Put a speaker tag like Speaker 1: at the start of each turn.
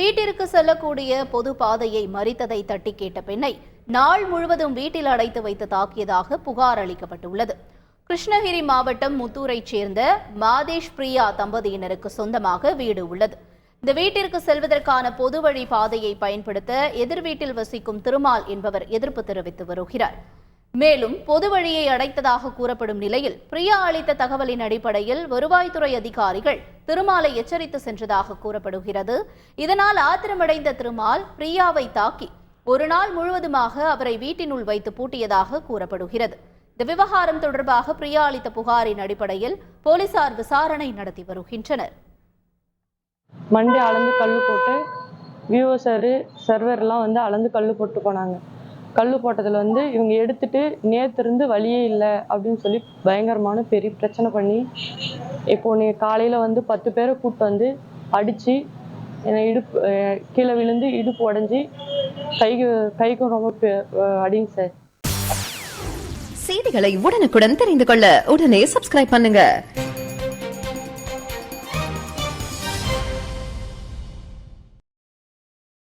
Speaker 1: வீட்டிற்கு செல்லக்கூடிய பொது பாதையை மறித்ததை தட்டி கேட்ட பெண்ணை நாள் முழுவதும் வீட்டில் அடைத்து வைத்து தாக்கியதாக புகார் அளிக்கப்பட்டுள்ளது. கிருஷ்ணகிரி மாவட்டம் முத்தூரைச் சேர்ந்த மாதேஷ் பிரியா தம்பதியினருக்கு சொந்தமாக வீடு உள்ளது. இந்த வீட்டிற்கு செல்வதற்கான பொது வழி பாதையை பயன்படுத்த எதிர் வீட்டில் வசிக்கும் திருமால் என்பவர் எதிர்ப்பு தெரிவித்து வருகிறார். மேலும் பொது வழியை அடைத்ததாக கூறப்படும் நிலையில் பிரியா அளித்த தகவலின் அடிப்படையில் வருவாய்த்துறை அதிகாரிகள் திருமாலை எச்சரித்து சென்றதாக கூறப்படுகிறது. இதனால் ஆத்திரமடைந்த திருமால் பிரியாவை தாக்கி ஒரு நாள் முழுவதுமாக அவரை வீட்டினுள் வைத்து பூட்டியதாக கூறப்படுகிறது. இந்த விவகாரம் தொடர்பாக பிரியா அளித்த புகாரின் அடிப்படையில் போலீசார் விசாரணை நடத்தி வருகின்றனர்.
Speaker 2: மண்டே அளந்து கல் போட்டு விவோ சரு சர்வர்லாம் வந்து அளந்து கல் போட்டு போனாங்க. கல் போட்டதில் வந்து இவங்க எடுத்துட்டு நேத்திருந்து வழியே இல்லை அப்படின்னு சொல்லி பயங்கரமான பெரிய பிரச்சனை பண்ணி இப்போ நீ காலையில் வந்து பத்து பேரை கூப்பிட்டு வந்து அடித்து என்னை இடுப்பு கீழே விழுந்து இடுப்பு உடஞ்சி கைக்கு கைக்கும் ரொம்ப பெ- அடிங்க சார்.
Speaker 3: செய்திகளை உடனுக்குடன் தெரிந்து கொள்ள உடனே சப்ஸ்கிரைப் பண்ணுங்க.